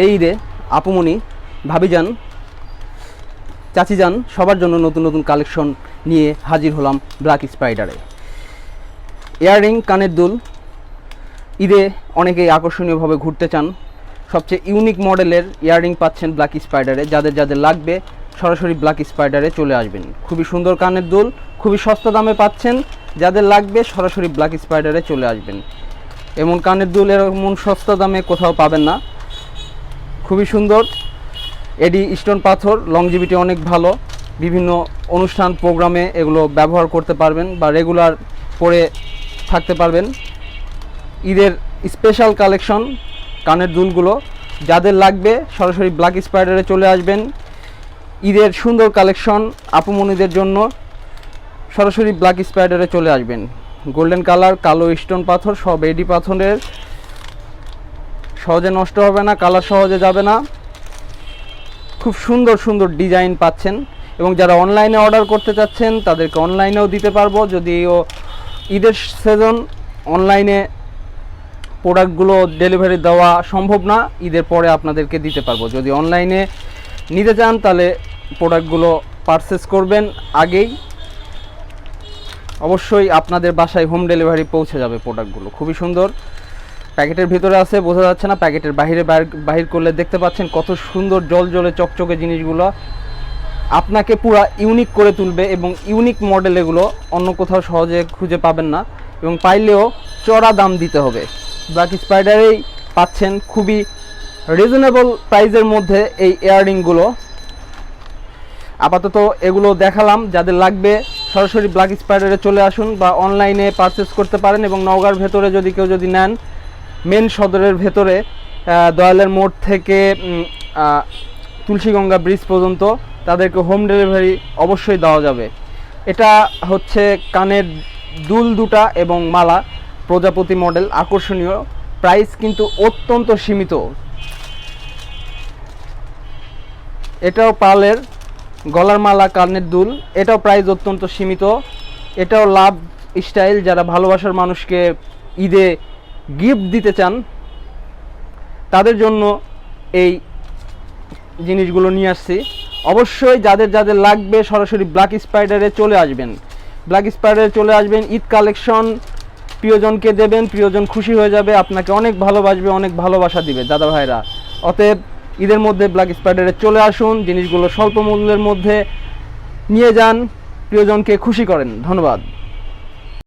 এই ঈদে আপুমনি ভাবিজান, চাচিজান, সবার জন্য নতুন নতুন কালেকশন নিয়ে হাজির হলাম ব্ল্যাক স্পাইডারে। ইয়াররিং, কানের দুল, ঈদে অনেকেই আকর্ষণীয়ভাবে ঘুরতে চান। সবচেয়ে ইউনিক মডেলের ইয়াররিং পাচ্ছেন ব্ল্যাক স্পাইডারে। যাদের যাদের লাগবে, সরাসরি ব্ল্যাক স্পাইডারে চলে আসবেন। খুবই সুন্দর কানের দুল, খুবই সস্তা দামে পাচ্ছেন। যাদের লাগবে, সরাসরি ব্ল্যাক স্পাইডারে চলে আসবেন। এমন কানের দুল এমন সস্তা দামে কোথাও পাবেন না। খুবই সুন্দর। এডি স্টোন পাথর লংজিভিটি অনেক ভালো। বিভিন্ন অনুষ্ঠান প্রোগ্রামে এগুলো ব্যবহার করতে পারবেন বা রেগুলার পরে থাকতে পারবেন। ঈদের স্পেশাল কালেকশন কানের দুলগুলো। যাদের লাগবে, সরাসরি ব্ল্যাক স্পাইডারে চলে আসবেন। ঈদের সুন্দর কালেকশন আপুমনিদের জন্য। সরাসরি ব্ল্যাক স্পাইডারে চলে আসবেন। গোল্ডেন কালার কালো স্টোন পাথর, সব এডি পাথরের। সহজে নষ্ট হবে না, কালার সহজে যাবে না। খুব সুন্দর সুন্দর ডিজাইন পাচ্ছেন এবং যারা অনলাইনে অর্ডার করতে চাচ্ছেন, তাদেরকে অনলাইনেও দিতে পারব। যদিও ঈদের সেজন অনলাইনে প্রোডাক্টগুলো ডেলিভারি দেওয়া সম্ভব না, ঈদের পরে আপনাদেরকে দিতে পারব। যদি অনলাইনে নিতে চান, তাহলে প্রোডাক্টগুলো পারচেস করবেন আগেই। অবশ্যই আপনাদের বাসায় হোম ডেলিভারি পৌঁছে যাবে প্রোডাক্টগুলো। খুবই সুন্দর। প্যাকেটের ভিতরে আছে, বোঝা যাচ্ছে না, প্যাকেটের বাইরে বাইর- বাহির করলে দেখতে পাচ্ছেন কত সুন্দর জল জলে চকচকে জিনিসগুলো। আপনাকে পুরা ইউনিক করে তুলবে এবং ইউনিক মডেল এগুলো অন্য কোথাও সহজে খুঁজে পাবেন না এবং পাইলেও চড়া দাম দিতে হবে। ব্ল্যাক স্পাইডারেই পাচ্ছেন খুবই রিজনেবল প্রাইজের মধ্যে এই ইয়াররিংগুলো আপাতত এগুলো দেখালাম, যাদের লাগবে সরাসরি ব্ল্যাক স্পাইডারে চলে আসুন বা অনলাইনে পারচেস করতে পারেন এবং নওগাঁর ভেতরে যদি কেউ যদি নেন মেন সদরের ভেতরে দয়ালের মোড় থেকে তুলসীগঙ্গা ব্রিজ পর্যন্ত তাদেরকে হোম ডেলিভারি অবশ্যই দেওয়া যাবে। এটা হচ্ছে কানের দুল দুটা এবং মালা, প্রজাপতি মডেল, আকর্ষণীয়। প্রাইস কিন্তু অত্যন্ত সীমিত। এটাও পালের গলার মালা, কানের দুল, এটাও প্রাইস অত্যন্ত সীমিত। এটাও লাভ স্টাইল, যারা ভালোবাসার মানুষকে ঈদে গিফট দিতে চান, তাদের জন্য এই জিনিসগুলো নিয়ে আসছি। অবশ্যই যাদের যাদের লাগবে সরাসরি ব্ল্যাক স্পাইডারে চলে আসবেন। ব্ল্যাক স্পাইডারে চলে আসবেন, ঈদ কালেকশন প্রিয়জনকে দেবেন, প্রিয়জন খুশি হয়ে যাবে, আপনাকে অনেক ভালোবাসবে, অনেক ভালোবাসা দিবে দাদা ভাইরা অতএব ঈদের মধ্যে ব্ল্যাক স্পাইডারে চলে আসুন, জিনিসগুলো স্বল্প মূল্যের মধ্যে নিয়ে যান, প্রিয়জনকে খুশি করেন। ধন্যবাদ।